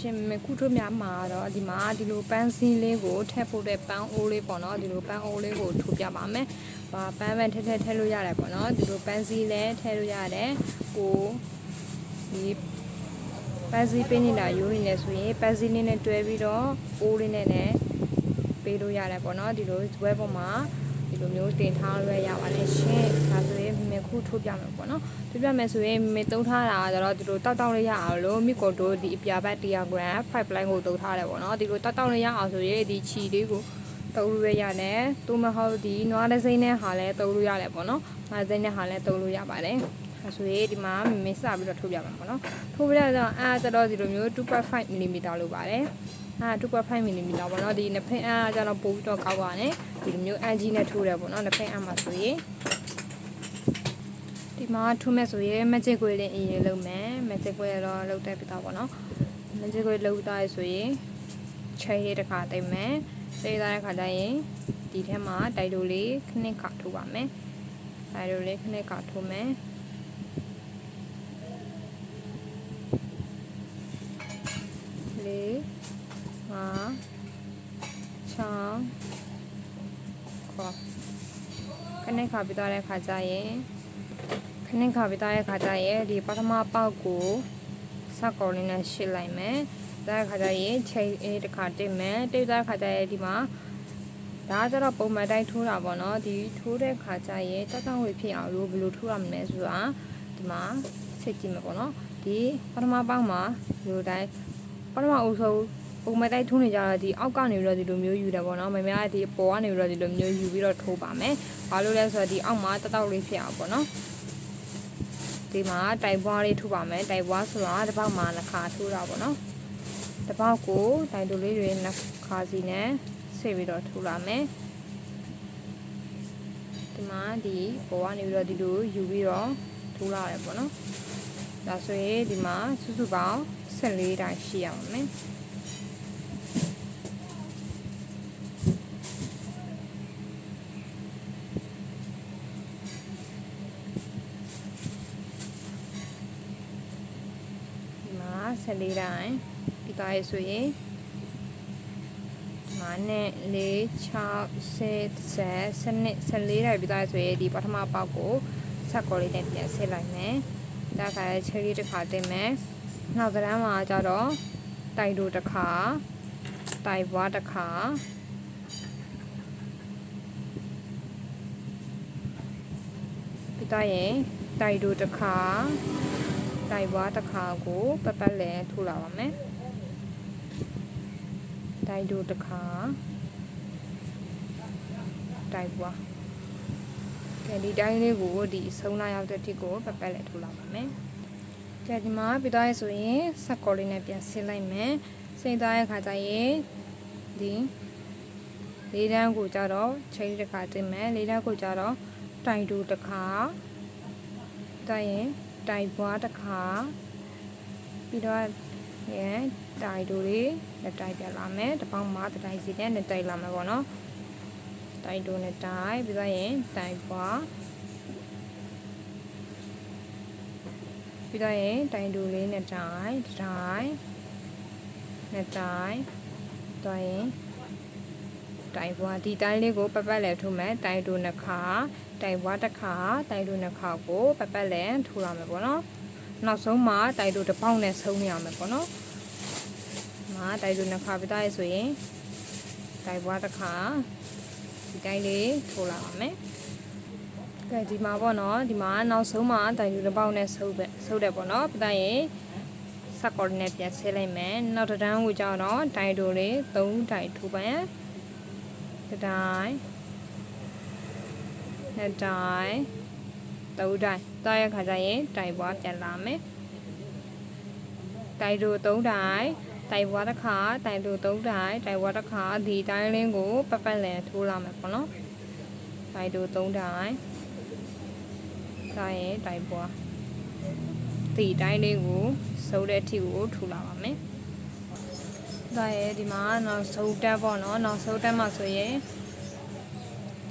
ရှင်မခုထုတ်များမှာတော့ဒီမှာဒီလိုပန်းစည်းလေးကိုထည့်ဖို့တဲ့ပန်းအိုးလေးပေါ့နော်ဒီလိုပန်းအိုးလေးကိုထိုးပြပါမယ်။ပါပန်းပဲထည့်ထည့်ထည့်လို့ရတယ်ပေါ့နော်ဒီလိုပန်းစည်းလည်းထည့်လို့ရတယ်။ကိုဒီပန်းစည်းပေးနေတာရိုးနေလဲဆိုရင်ပန်းစည်းလေးနဲ့တွဲပြီးတော့အိုးလေးနဲ့လည်းပေးလို့ရတယ်ပေါ့နော်ဒီလိုဇွဲပေါ်မှာဒီ လိုမျိုးတင်ထားလို့ရပါတယ်ရှင်။ဒါဆိုရင်မခုထိုးပြမယ်ပေါ့နော်။ထိုးပြမယ်ဆိုရင်မေသုံးထားတာကျတော့ဒီလိုတောက်တောက်လေးရအောင်လို့မိကိုတို့ဒီအပြာဘတ်100 gram 5 line ကိုသုံးထားတယ်ပေါ့နော်။ဒီလိုတောက်တောက်လေးရအောင်ဆိုရင်ဒီချီလေးကိုတုံးလို့ရရတယ်။သို့မဟုတ်ဒီနွားတစ်စိမ့်နဲ့ဟာလည်းတုံးလို့ရတယ်ပေါ့နော်။နွားစိမ့်နဲ့ဟာလည်းတုံးလို့ရပါတယ်။အဲဆိုရင်ဒီမှာမင်းစပြီးတော့ထိုးပြမှာပေါ့နော်။ထိုးပြတော့အားကျတော့ဒီလိုမျိုး2.5 mm လို့ပါတယ်။ အာ2.5 mm ပေါ့နော်ဒီနှစ်ဖက်အားကျတော့ပို့ပြီးတော့ကောက်ပါတယ်ဒီလိုမျိုးအန်ဂျီနဲ့ထိုးတယ်ပေါ့နော်နှစ်ဖက်အားမှာဆိုရင်ဒီမှာထိုးမဲ့ဆိုရင်မက်ဂျစ်ကွေးလေးအရင်လုံးမယ်မက်ဂျစ်ကွေးတော့လုံးတက်ပြတော့ပေါ့နော်မက်ဂျစ်ကွေးလုံးသားရဆိုရင်ချိန်လေးတစ်ခါတိတ်မယ်တိတ်သားတဲ့ခါကျရင်ဒီထဲမှာတိုက်တိုလေးခနစ်ခါထိုးပါမယ်တိုက်တိုလေးခနစ်ခါထိုးမယ်လေးငါ ချောင်းခေါ်ခနစ်ခါပြီးတော့တဲ့ခါကျရင်ခနစ်ခါပြီးတော့တဲ့ခါကျရင်ဒီပထမပေါက်ကိုစက်ကော်လေးနဲ့ရှစ်လိုက်မယ်ဒါခါကျရင်ချိန်အေးတစ်ခါတိတ်မယ်တိတ်တဲ့ခါကျရင်ဒီမှာဒါကျတော့ပုံမှန်တိုင်းထိုးတာပေါ့နော်ဒီထိုးတဲ့ခါကျရင်တက်တောင့်ဝေဖြစ်အောင်လို့ဘယ်လိုထိုးရမလဲဆိုတာဒီမှာစစ်ကြည့်မယ်ပေါ့နော်ဒီပထမပေါက်မှာဒီလိုတိုင်းပထမအုပ်ဆုံး ပုံမှန်တိုင်းထိုးနေကြတော့ဒီအောက်ကနေပြီးတော့ဒီလိုမျိုးယူတယ်ပေါ့နော်မများဒီအပေါ်ကနေပြီးတော့ဒီလိုမျိုးယူပြီးတော့ထိုးပါမယ်ဘာလို့လဲဆိုတော့ဒီအောက်မှာတက်တောင့်လေးဖြစ်အောင်ပေါ့နော်ဒီမှာတိုင်ပွားလေးထိုးပါမယ်တိုင်ပွားဆိုတာတစ်ပေါက်မှာနှစ်ခါထိုးတာပေါ့နော်တစ်ပေါက်ကိုတိုင်တူလေးတွေနှစ်ခါစီနဲ့ဆွေပြီးတော့ထိုးလာမယ်ဒီမှာဒီပေါ်ကနေပြီးတော့ဒီလိုယူပြီးတော့ထိုးလာတယ်ပေါ့နော်ဒါဆိုရင်ဒီမှာစုစုပေါင်း14တိုင်ရှိရပါမယ်ဒီမှာ 14တိုင်ပြီးသွားရဆိုရင်ဒီမှာနဲ့4 6 10 10စနစ်14တိုင်ပြီးသွားရဆိုရင်ဒီပထမပေါက်ကိုဆက်ကော်လေးနဲ့ပြန်ဆက်လိုက်မယ်ဒါကလည်း cherry တစ်ခါတင်မယ်နောက်ကြမ်းမှာကျတော့တိုက်တို့တစ်ခါတိုက်ဘွားတစ်ခါပြီးတော့ရင်တိုက်တို့တစ်ခါ တိုက်ဘွားတစ်ခါကိုပက်ပတ်လဲထိုးလာပါမယ်တိုက်တို့တစ်ခါတိုက်ဘွားကဲဒီတိုင်းလေးကိုဒီဆုံးလာရောက်တဲ့ထိကိုပက်ပတ်လဲထိုးလာပါမယ်ကဲဒီမှာပြီးတော့ဆိုရင်ဆက်ကော်လေးနဲ့ပြန်ဆင်းလိုက်မယ်ဆင်းသွားတဲ့ခါကျရင်ဒီလေးတန်းကိုကြတော့ချိန်တစ်ခါတင်မယ်လေးတန်းကိုကြတော့တိုင်တူတစ်ခါတိုင်ရင် တိုင်ပွားတစ်ခါပြီးတော့ရဲတိုင်တူလေးနဲ့တိုင်ပြလာမယ်တစ်ပေါင်းမှာတိုင်စီနဲ့နဲ့တိုင်လာမယ်ပေါ့နော်တိုင်တူနဲ့တိုင်ပြီးတော့ရင်တိုင်ပွားပြီးတော့ရင်တိုင်တူလေးနဲ့တိုင်တိုင်နဲ့တိုင်တော့ရင် တိုင်ဘွားဒီတိုင်းလေးကိုပပတ်လဲထိုးမယ်တိုင်တူနှစ်ခါတိုင်ဘွားတစ်ခါတိုင်တူနှစ်ခါကိုပပတ်လဲထိုးရမယ်ပေါ့နော်နောက်ဆုံးမှာတိုင်တူတစ်ပေါက်နဲ့ဆုံးနေရမယ်ပေါ့နော်မှာတိုင်တူနှစ်ခါပြတာရဆိုရင်တိုင်ဘွားတစ်ခါဒီတိုင်းလေးထိုးလာပါမယ်ကဲဒီမှာပေါ့နော်ဒီမှာနောက်ဆုံးမှာတိုင်တူတစ်ပေါက်နဲ့ဆုပ်ပဲဆုပ်တယ်ပေါ့နော်ပြတာရင်ဆက်ကော်ဒီနဲ့ပြန်ဆဲလိုက်မယ်နောက်တစ်တန်းကိုကြောက်တော့တိုင်တူလေး3တိုင်ထိုးပန် တစ်တိုင်းနှစ်တိုင်းသုံးတိုင်းတောက်ရခါကျရင်တိုင်ပွားပြန်လာမယ်တိုင်တူ3တိုင်းတိုင်ပွားတစ်ခါတိုင်တူ3တိုင်းတိုင်ပွားတစ်ခါဒီတိုင်းလင်းကိုပတ်ပတ်လည်ထိုးလာမယ်ပေါ့နော်တိုင်တူ3တိုင်းတိုင်ရင်တိုင်ပွားဒီတိုင်းလေးကိုစုပ်တဲ့အထိကိုထူလာပါမယ်။ ဒါရဲ့ဒီမှာနောက်စုပ်တက်ပေါ့နော်နောက်စုပ်တက်မှာဆိုရင်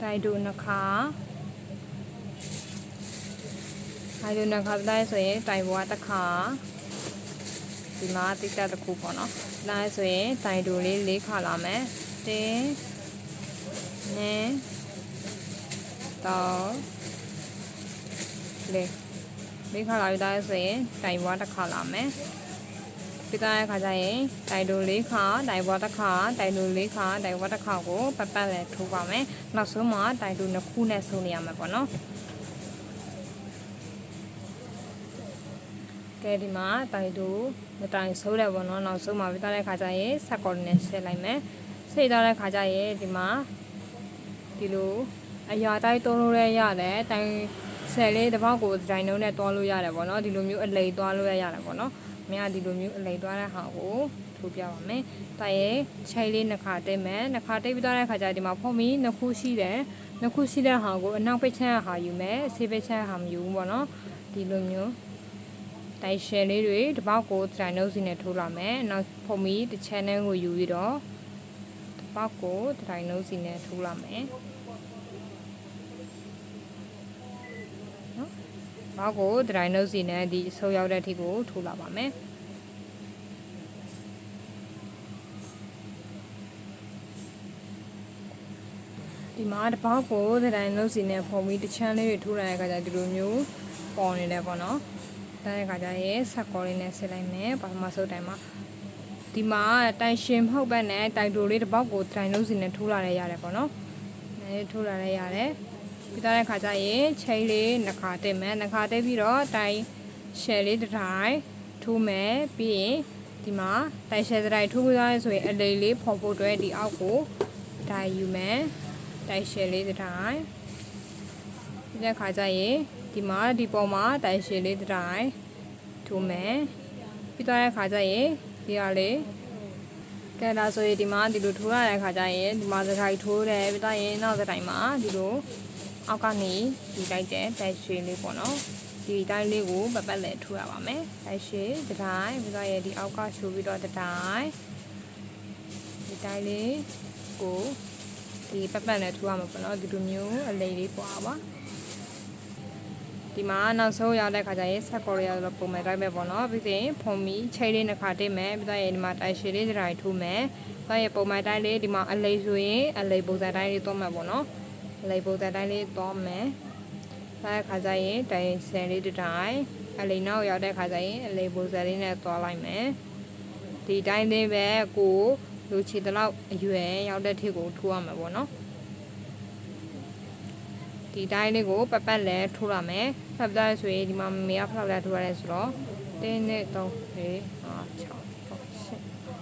တိုင်တူနှခါတိုင်တူနှခါပြတိုင်းဆိုရင်တိုင်ဘွားတစ်ခါဒီမှာတိကျတစ်ခုပေါ့နော်ဒါဆိုရင်တိုင်တူလေး၄ခါလာမယ်တင်းနဲတော့လေးလေးခါလာပြီဒါဆိုရင်တိုင်ဘွားတစ်ခါလာမယ် ပြီးသားတဲ့ခါကျရင်တိုင်တူ၄ခါတိုင်ဘွားတစ်ခါတိုင်တူ၄ခါတိုင်ဘွားတစ်ခါကိုပတ်ပတ်လည်းထိုးပါမယ်နောက်ဆုံးမှာတိုင်တူနှစ်ခုနဲ့ဆုံးနေရမှာပေါ့နော်ကဲဒီမှာတိုင်တူမတိုင်ဆိုးတယ်ပေါ့နော်နောက်ဆုံးမှာပြထားတဲ့ခါကျရင်ဆက်ကော်နဲ့ရှင်းလိုက်မယ်ဆိတ်ထားတဲ့ခါကျရင်ဒီမှာဒီလိုအရာတိုင်းသုံးလို့ရရတယ်တိုင်ဆယ်လေးတစ်ပေါက်ကိုဒီတိုင်းလုံးနဲ့တွားလို့ရတယ်ပေါ့နော်ဒီလိုမျိုးအလိမ်တွားလို့ရတယ်ပေါ့နော် မင်းကဒီလိုမျိုးအလိမ်တွားတဲ့ဟာကိုထိုးပြပါမယ်တိုင်ရဲ့ချိုင်လေးနှစ်ခါတိတ်မယ်နှစ်ခါတိတ်ပြီးသွားတဲ့ခါကျဒီမှာဖုံမီနှစ်ခုရှိတယ်နှစ်ခုရှိတဲ့ဟာကိုအနောက်ပိတ်ချမ်းဟာယူမယ်အဆေးပိတ်ချမ်းဟာမယူဘူးပေါ့နော်ဒီလိုမျိုးတိုင်ရှယ်လေးတွေတစ်ပေါက်ကိုတိုင်နှုတ်စီနဲ့ထိုးလာမယ်။နောက်ဖုံမီတစ် channel ကိုယူပြီးတော့တစ်ပေါက်ကိုတိုင်နှုတ်စီနဲ့ထိုးလာမယ်။ ပေါက်ကိုတိုင်နှုတ်စီနဲ့ဒီအဆုပ်ရောက်တဲ့အထိကိုထိုးလာပါမယ်။ဒီမှာတစ်ပေါက်ကိုတိုင်နှုတ်စီနဲ့ဖုံမီတစ် channel လေးတွေထိုးလာတဲ့အခါကျဒီလိုမျိုးပေါ်နေတယ်ပေါ့နော်။တဲ့ခါကျရင်ဆက်ကောလေးနဲ့ဆစ်လိုက်မယ်ပထမဆုံးတိုင်မှာဒီမှာတိုင်ရှင်မဟုတ်ဘဲနဲ့တိုင်တိုလေးတစ်ပေါက်ကိုတိုင်လုံးစီနဲ့ထိုးလာရရတယ်ပေါ့နော်အဲထိုးလာရရတယ် ပြီးသားတဲ့ခါကျရင်ချိန်လေးနှစ်ခါတက်မယ်နှစ်ခါတက်ပြီးတော့တိုင်ရှယ်လေးတစ်ထိုင်ထိုးမယ်ပြီးရင်ဒီမှာတိုင်ရှယ်တစ်ထိုင်ထိုးပြီးသားဆိုရင်အလိမ်လေးဖော်ဖို့အတွက်ဒီအောက်ကိုတိုင်ယူမယ်တိုင်ရှယ်လေးတစ်ထိုင်ဒီတဲ့ခါကျရင်ဒီမှာဒီပေါ်မှာတိုင်ရှည်လေးတစ်တိုင်းထိုးမယ်ပြီးသွားတဲ့ခါကျရင်ဒီဟာလေးကဲဒါဆိုရင်ဒီမှာဒီလိုထိုးရတဲ့ခါကျရင်ဒီမှာတစ်တိုင်းထိုးတယ်ပြီးသွားရင်နောက်တစ်တိုင်းမှာဒီလို အောက်ကနေဒီလိုက်တဲ့တိုင်ရှည်လေးပေါ့နော်ဒီတိုင်းလေးကိုပတ်ပတ်လည်းထိုးရပါမယ်တိုင်ရှည်တစ်တိုင်းပြီးသွားရင်ဒီအောက်ကရှူပြီးတော့တစ်တိုင်းဒီတိုင်းလေးကိုဒီပတ်ပတ်လည်းထိုးရမှာပေါ့နော်ဒီလိုမျိုးအလေးလေးပွားပါဒီမှာနောက်ဆုံးရောက်တဲ့ခါကျရင်ဆက်ကော်ရီယာဆိုတော့ပုံမှန်တိုင်းပဲပေါ့နော်ပြီးရင်ဖုံမီချိတ်လေးနှစ်ခါတိတ်မယ်ပြီးတော့ရင်ဒီမှာတိုင်ရှည်လေးတစ်တိုင်းထိုးမယ်ပြီးတော့ရင်ပုံမှန်တိုင်းလေးဒီမှာအလိမ်ဆိုရင်အလိမ်ပုံစံတိုင်းလေးသွားမှာပေါ့နော်အ လိမ်ပုံစံတိုင်းလေးသွားမယ်ဒါခါကျရင်တိုင်ဆယ်လေးတစ်တိုင်းအလိမ်နောက်ရောက်တဲ့ခါကျရင်အလိမ်ပုံစံလေးနဲ့သွားလိုက်မယ်ဒီတိုင်းလေးပဲကိုလူချီတလောက်အရွယ်ရောက်တဲ့ထိကိုထိုးရမှာပေါ့နော်ဒီတိုင်းလေးကိုပတ်ပတ်လဲထိုးရမယ်ဖတ်ပြဆိုရင်ဒီမှာမမေကဖလောက်လဲထိုးရတယ်ဆိုတော့တင်းနဲ့3 4 5 6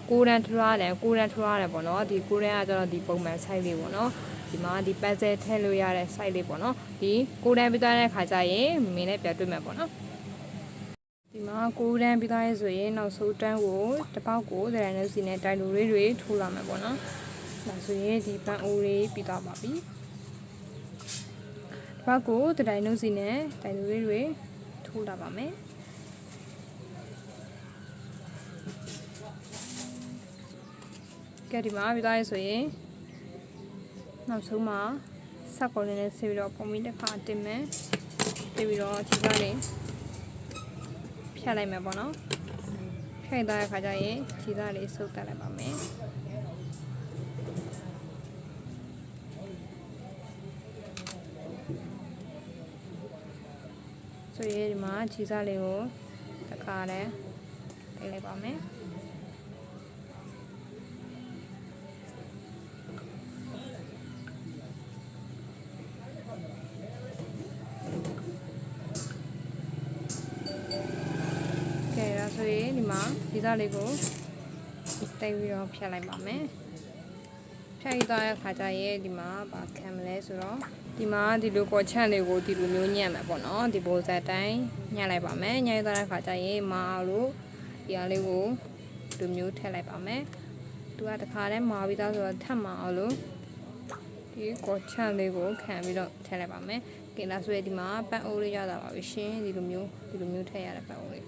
8ကိုရန်ထိုးရတယ်ကိုရန်ထိုးရတယ်ပေါ့နော်ဒီကိုရန်ကကျတော့ဒီပုံမှန် site လေးပေါ့နော် ဒီမှာဒီ puzzle ထည့်လို့ရတဲ့ site လေးပေါ့နော်ဒီကိုရန်ပြီးသွားတဲ့ခါကျရင်မမေနဲ့ပြန်တွေ့မယ်ပေါ့နော်ဒီမှာကိုရန်ပြီးသွားရဲဆိုရင်နောက်ဆုံးတန်းကိုတစ်ပေါက်ကိုဒရန်နဲ့စီနဲ့တိုင်လူလေးတွေထိုးလာမယ်ပေါ့နော်ဒါဆိုရင်ဒီပန်အိုးလေးပြီးသွားပါပြီဘက်ကိုတတိုင်နှုတ်စီနဲ့တိုင်လူလေးတွေထိုးလာပါမယ်ကဲဒီမှာပြီးသားရဆိုရင် နောက်ဆုံးမှာဆက်ကော်လေးနဲ့ဆေးပြီးတော့ပုံမီတစ်ခါတင်မယ်တင်ပြီးတော့ခြေကားလေးဖြတ်လိုက်မယ်ပေါ့နော်ဖြတ်သွားတဲ့ခါကျရင်ခြေသားလေးဆုပ်တက်လိုက်ပါမယ်ဆိုရင်ဒီမှာခြေစားလေးကိုတစ်ခါတည်းထိလိုက်ပါမယ် ဆိုရင်ဒီမှာခြေစားလေးကိုတိတ်ပြီးတော့ဖြတ်လိုက်ပါမယ်ဖြတ်ရသွားတဲ့ခါကျရင်ဒီမှာဗာခံမလဲဆိုတော့ဒီမှာဒီလိုကော်ချန့်လေးကိုဒီလိုမျိုးညံ့မှာပေါ့နော်ဒီပုံစံတိုင်းညှက်လိုက်ပါမယ်ညှက်သွားတဲ့ခါကျရင်မအောင်လို့ဒီအားလေးကိုဒီလိုမျိုးထည့်လိုက်ပါမယ်သူကတခါတည်းမာပြီးသားဆိုတော့ထပ်မအောင်လို့ဒီကော်ချန့်လေးကိုခံပြီးတော့ထည့်လိုက်ပါမယ်ကင်လာဆိုရဒီမှာပတ်အိုးလေးရတာပါပြီရှင်ဒီလိုမျိုးဒီလိုမျိုးထည့်ရတဲ့ပတ်အိုးလေး